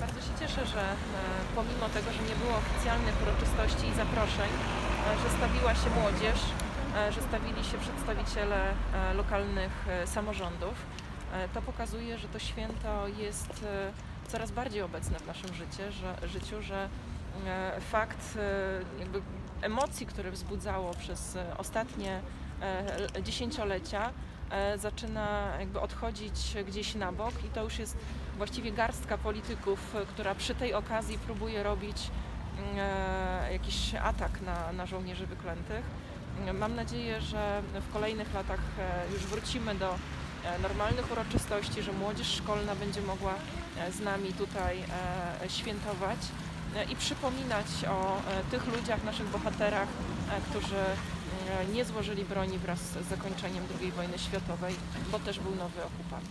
Bardzo się cieszę, że e, pomimo tego, że nie było oficjalnych uroczystości i zaproszeń, e, że stawiła się młodzież, e, że stawili się przedstawiciele lokalnych samorządów. To pokazuje, że to święto jest coraz bardziej obecne w naszym życiu, że, życiu, że fakt e, jakby emocji, które wzbudzało przez e, ostatnie e, dziesięciolecia, e, zaczyna jakby odchodzić gdzieś na bok i to już jest właściwie garstka polityków, e, która przy tej okazji próbuje robić mm, e, jakiś atak na, na żołnierzy wyklętych. Mam nadzieję, że w kolejnych latach e, już wrócimy do e, normalnych uroczystości, że młodzież szkolna będzie mogła e, z nami tutaj e, świętować e, i przypominać o e, tych ludziach, naszych bohaterach, e, którzy e, nie złożyli broni wraz z zakończeniem II wojny światowej, bo też był nowy okupant.